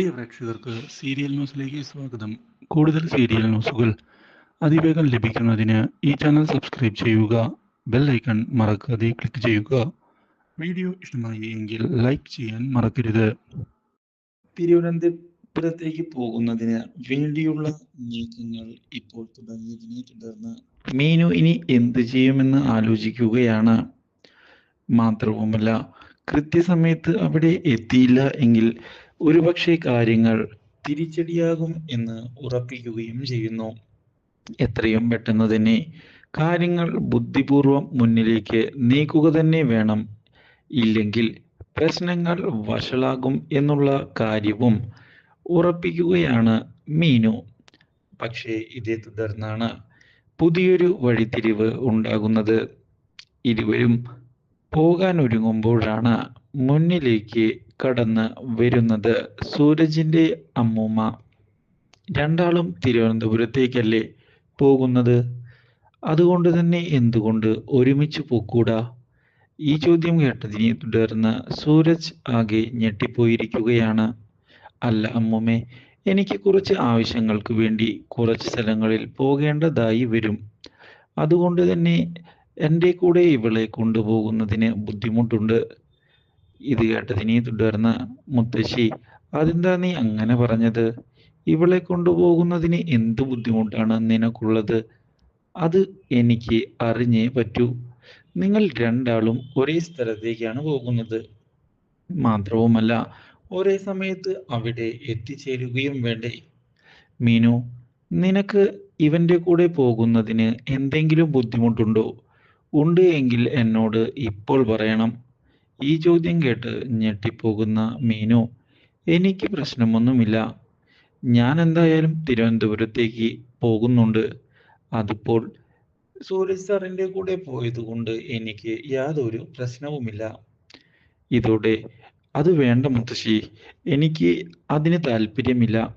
പ്രിയ പ്രേക്ഷകർക്ക് സീരിയൽ ന്യൂസിലേക്ക് സ്വാഗതം. കൂടുതൽ സീരിയൽ ന്യൂസുകൾ അതിവേഗം ലഭിക്കുന്നതിന് ഈ ചാനൽ സബ്സ്ക്രൈബ് ചെയ്യുക ബെൽ ഐക്കൺ മറക്കാതെ ക്ലിക്ക് ചെയ്യുക. വീഡിയോ ഇഷ്ടമായി എങ്കിൽ ലൈക്ക് ചെയ്യാൻ മറക്കരുത്. തിരുവനന്തപുരത്തേക്ക് പോകുന്നതിന് വേണ്ടിയുള്ള നീക്കങ്ങൾ ഇപ്പോൾ തുടങ്ങിയതിനെ തുടർന്ന്. മീനു ഇനി എന്ത് ചെയ്യുമെന്ന് ആലോചിക്കുകയാണ്. മാത്രവുമല്ല കൃത്യസമയത്ത് അവിടെ എത്തിയില്ല എങ്കിൽ ഒരുപക്ഷെ കാര്യങ്ങൾ തിരിച്ചടിയാകും എന്ന് ഉറപ്പിക്കുകയും ചെയ്യുന്നു. എത്രയും പെട്ടെന്ന് തന്നെ കാര്യങ്ങൾ ബുദ്ധിപൂർവം മുന്നിലേക്ക് നീക്കുക തന്നെ വേണം. ഇല്ലെങ്കിൽ പ്രശ്നങ്ങൾ വഷളാകും എന്നുള്ള കാര്യവും ഉറപ്പിക്കുകയാണ് മീനു. പക്ഷേ ഇതേ തുടർന്നാണ് പുതിയൊരു വഴിത്തിരിവ് ഉണ്ടാകുന്നത്. ഇരുവരും പോകാൻ ഒരുങ്ങുമ്പോഴാണ് മുന്നിലേക്ക് കടന്ന് വരുന്നത് സൂരജിന്റെ അമ്മൂമ്മ. രണ്ടാളും തിരുവനന്തപുരത്തേക്കല്ലേ പോകുന്നത്? അതുകൊണ്ട് തന്നെ എന്തുകൊണ്ട് ഒരുമിച്ച് പോക്കൂടാ? ഈ ചോദ്യം കേട്ടതിനെ തുടർന്ന് സൂരജ് ആകെ ഞെട്ടിപ്പോയിരിക്കുകയാണ്. അല്ല അമ്മൂമ്മേ എനിക്ക് കുറച്ച് ആവശ്യങ്ങൾക്ക് വേണ്ടി കുറച്ച് സ്ഥലങ്ങളിൽ പോകേണ്ടതായി വരും. അതുകൊണ്ട് തന്നെ എന്റെ കൂടെ ഇവളെ കൊണ്ടുപോകുന്നതിന് ബുദ്ധിമുട്ടുണ്ട്. ഇത് കേട്ടതിനെ തുടർന്ന് മുത്തശ്ശി അതെന്താ നീ അങ്ങനെ പറഞ്ഞത്? ഇവളെ കൊണ്ടുപോകുന്നതിന് എന്ത് ബുദ്ധിമുട്ടാണ് നിനക്കുള്ളത്? അത് എനിക്ക് അറിഞ്ഞേ പറ്റൂ. നിങ്ങൾ രണ്ടാളും ഒരേ സ്ഥലത്തേക്കാണ് പോകുന്നത്. മാത്രവുമല്ല ഒരേ സമയത്ത് അവിടെ എത്തിച്ചേരുകയും വേണ്ടേ? മീനു നിനക്ക് ഇവന്റെ കൂടെ പോകുന്നതിന് എന്തെങ്കിലും ബുദ്ധിമുട്ടുണ്ടോ? ഉണ്ട് എങ്കിൽ എന്നോട് ഇപ്പോൾ പറയണം. ഈ ചോദ്യം കേട്ട് ഞെട്ടിപ്പോകുന്ന മീനു എനിക്ക് പ്രശ്നമൊന്നുമില്ല. ഞാൻ എന്തായാലും തിരുവനന്തപുരത്തേക്ക് പോകുന്നുണ്ട്. അതിപ്പോൾ സൂരജ് സാറിന്റെ കൂടെ പോയതുകൊണ്ട് എനിക്ക് യാതൊരു പ്രശ്നവുമില്ല. ഇതോടെ അത് വേണ്ട മുത്തശ്ശി. എനിക്ക് അതിന് താല്പര്യമില്ല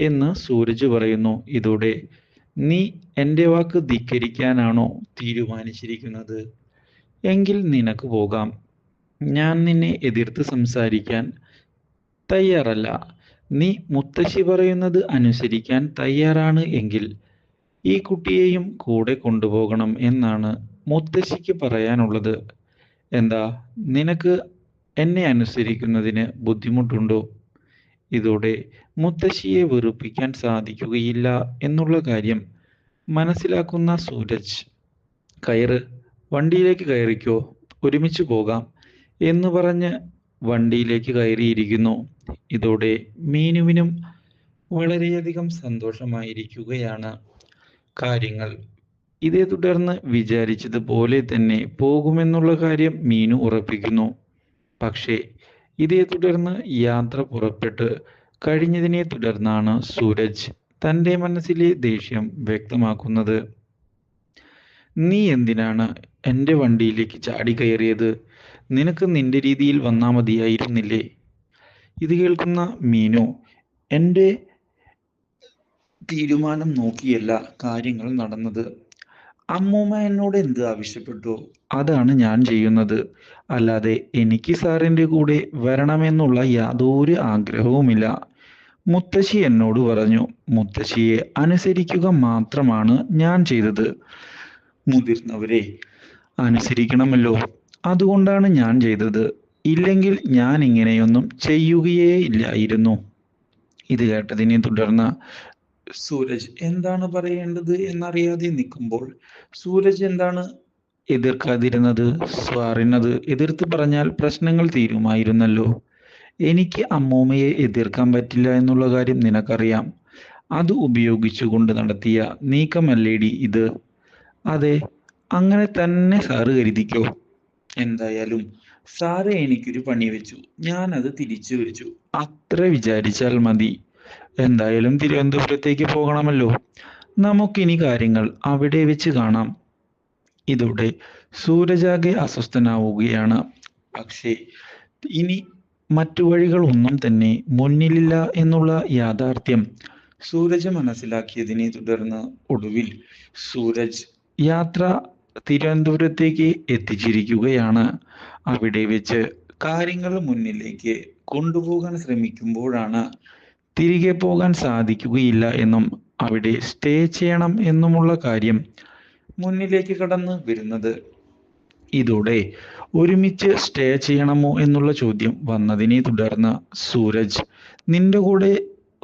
എന്ന് സൂരജ് പറയുന്നു. ഇതോടെ നീ എന്റെ വാക്ക് ധിക്കരിക്കാനാണോ തീരുമാനിച്ചിരിക്കുന്നത്? എങ്കിൽ നിനക്ക് പോകാം. ഞാൻ നിന്നെ എതിർത്ത് സംസാരിക്കാൻ തയ്യാറല്ല. നീ മുത്തശ്ശി പറയുന്നത് അനുസരിക്കാൻ തയ്യാറാണ് എങ്കിൽ ഈ കുട്ടിയെയും കൂടെ കൊണ്ടുപോകണം എന്നാണ് മുത്തശ്ശിക്ക് പറയാനുള്ളത്. എന്താ നിനക്ക് എന്നെ അനുസരിക്കുന്നതിന് ബുദ്ധിമുട്ടുണ്ടോ? ഇതോടെ മുത്തശ്ശിയെ വെറുപ്പിക്കാൻ സാധിക്കുകയില്ല എന്നുള്ള കാര്യം മനസ്സിലാക്കുന്ന സൂരജ് കയറ് വണ്ടിയിലേക്ക് കയറിക്കോ ഒരുമിച്ച് പോകാം. എന്ന് പറഞ്ഞ് വണ്ടിയിലേക്ക് കയറിയിരിക്കുന്നു. ഇതോടെ മീനുവിനും വളരെയധികം സന്തോഷമായിരിക്കുകയാണ് കാര്യങ്ങൾ. ഇതേ തുടർന്ന് വിചാരിച്ചതുപോലെ തന്നെ പോകുമെന്നുള്ള കാര്യം മീനു ഉറപ്പിക്കുന്നു. പക്ഷേ ഇതേ തുടർന്ന് യാത്ര പുറപ്പെട്ട് കഴിഞ്ഞതിനെ തുടർന്നാണ് സൂരജ് തന്റെ മനസ്സിലെ ദേഷ്യം വ്യക്തമാക്കുന്നത്. നീ എന്തിനാണ് എന്റെ വണ്ടിയിലേക്ക് ചാടി കയറിയത്? നിനക്ക് നിന്റെ രീതിയിൽ വന്നാ മതിയായിരുന്നില്ലേ? ഇത് കേൾക്കുന്ന മീനു എന്റെ തീരുമാനം നോക്കിയല്ല കാര്യങ്ങൾ നടന്നത്. അമ്മൂമ്മ എന്നോട് എന്ത് ആവശ്യപ്പെട്ടു? അതാണ് ഞാൻ ചെയ്യുന്നത്. അല്ലാതെ എനിക്ക് സാറിന്റെ കൂടെ വരണമെന്നുള്ള യാതൊരു ആഗ്രഹവുമില്ല. മുത്തശ്ശി എന്നോട് പറഞ്ഞു മുത്തശ്ശിയെ അനുസരിക്കുക മാത്രമാണ് ഞാൻ ചെയ്തത്. മുതിർന്നവരെ അനുസരിക്കണമല്ലോ. അതുകൊണ്ടാണ് ഞാൻ ചെയ്തത്. ഇല്ലെങ്കിൽ ഞാൻ ഇങ്ങനെയൊന്നും ചെയ്യുകയേ ഇല്ലായിരുന്നു ഇത് കേട്ടതിനെ തുടർന്ന് സൂരജ് എന്താണ് പറയേണ്ടത് എന്നറിയാതെ നിൽക്കുമ്പോൾ സൂരജ് എന്താണ് എതിർക്കാതിരുന്നത്? സ്വാറിനത് എതിർത്ത് പറഞ്ഞാൽ പ്രശ്നങ്ങൾ തീരുമായിരുന്നല്ലോ. എനിക്ക് അമ്മൂമ്മയെ എതിർക്കാൻ പറ്റില്ല എന്നുള്ള കാര്യം നിനക്കറിയാം. അത് ഉപയോഗിച്ചുകൊണ്ട് നടത്തിയ നീക്കമല്ലേടി ഇത്? അതെ അങ്ങനെ തന്നെ സാറ് കരുതിക്കോ? എന്തായാലും സാറ് എനിക്കൊരു പണി വെച്ചു. ഞാൻ അത് തിരിച്ചു വെച്ചു. അത്ര വിചാരിച്ചാൽ മതി. എന്തായാലും തിരുവനന്തപുരത്തേക്ക് പോകണമല്ലോ. നമുക്കിനി കാര്യങ്ങൾ അവിടെ വെച്ച് കാണാം. ഇതോടെ സൂരജാകെ അസ്വസ്ഥനാവുകയാണ്. പക്ഷേ ഇനി മറ്റു വഴികളൊന്നും തന്നെ മുന്നിലില്ല എന്നുള്ള യാഥാർത്ഥ്യം സൂരജ് മനസ്സിലാക്കിയതിനെ തുടർന്ന് ഒടുവിൽ സൂരജ് യാത്ര തിരുവനന്തപുരത്തേക്ക് എത്തിച്ചിരിക്കുകയാണ്. അവിടെ വെച്ച് കാര്യങ്ങൾ മുന്നിലേക്ക് കൊണ്ടുപോകാൻ ശ്രമിക്കുമ്പോഴാണ് തിരികെ പോകാൻ സാധിക്കുകയില്ല എന്നും അവിടെ സ്റ്റേ ചെയ്യണം എന്നുമുള്ള കാര്യം മുന്നിലേക്ക് കടന്ന് വരുന്നത്. ഇതോടെ ഒരുമിച്ച് സ്റ്റേ ചെയ്യണമോ എന്നുള്ള ചോദ്യം വന്നതിനെ തുടർന്ന് സൂരജ് നിന്റെ കൂടെ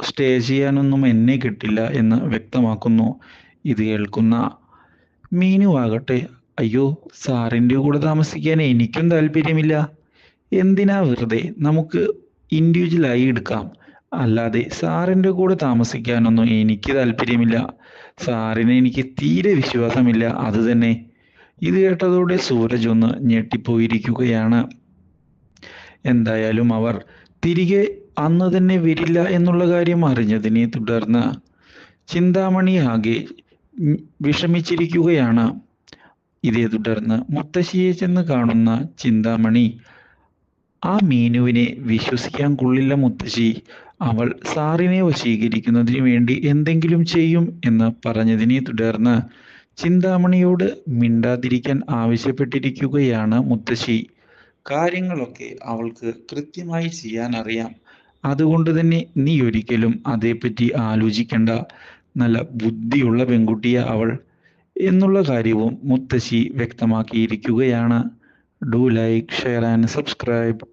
സ്റ്റേ ചെയ്യാനൊന്നും എന്നെ കിട്ടില്ല എന്ന് വ്യക്തമാക്കുന്നു. ഇത് കേൾക്കുന്ന മീനു ആകട്ടെ അയ്യോ സാറിന്റെ കൂടെ താമസിക്കാൻ എനിക്കും താല്പര്യമില്ല. എന്തിനാ വെറുതെ നമുക്ക് ഇൻഡിവിജ്വലായി എടുക്കാം? അല്ലാതെ സാറിന്റെ കൂടെ താമസിക്കാനൊന്നും എനിക്ക് താല്പര്യമില്ല. സാറിനെ എനിക്ക് തീരെ വിശ്വാസമില്ല. അത് തന്നെ. ഇത് കേട്ടതോടെ സൂരജ് ഒന്ന് ഞെട്ടിപ്പോയിരിക്കുകയാണ്. എന്തായാലും അവർ തിരികെ അന്ന് തന്നെ വരില്ല എന്നുള്ള കാര്യം അറിഞ്ഞതിനെ തുടർന്ന് ചിന്താമണി ആകെ വിഷമിച്ചിരിക്കുകയാണ്. ഇതേ തുടർന്ന് മുത്തശ്ശിയെ ചെന്ന് കാണുന്ന ചിന്താമണി ആ മീനുവിനെ വിശ്വസിക്കാൻ കൊള്ളില്ല മുത്തശ്ശി. അവൾ സാറിനെ വശീകരിക്കുന്നതിന് വേണ്ടി എന്തെങ്കിലും ചെയ്യും എന്ന് പറഞ്ഞതിനെ തുടർന്ന് ചിന്താമണിയോട് മിണ്ടാതിരിക്കാൻ ആവശ്യപ്പെട്ടിരിക്കുകയാണ് മുത്തശ്ശി. കാര്യങ്ങളൊക്കെ അവൾക്ക് കൃത്യമായി ചെയ്യാൻ അറിയാം അതുകൊണ്ട് തന്നെ നീ ഒരിക്കലും അതേപ്പറ്റി ആലോചിക്കണ്ട. നല്ല ബുദ്ധിയുള്ള പെൺകുട്ടിയ അവൾ എന്നുള്ള കാര്യവും മുത്തശ്ശി വ്യക്തമാക്കിയിരിക്കുകയാണ്. Do like share and subscribe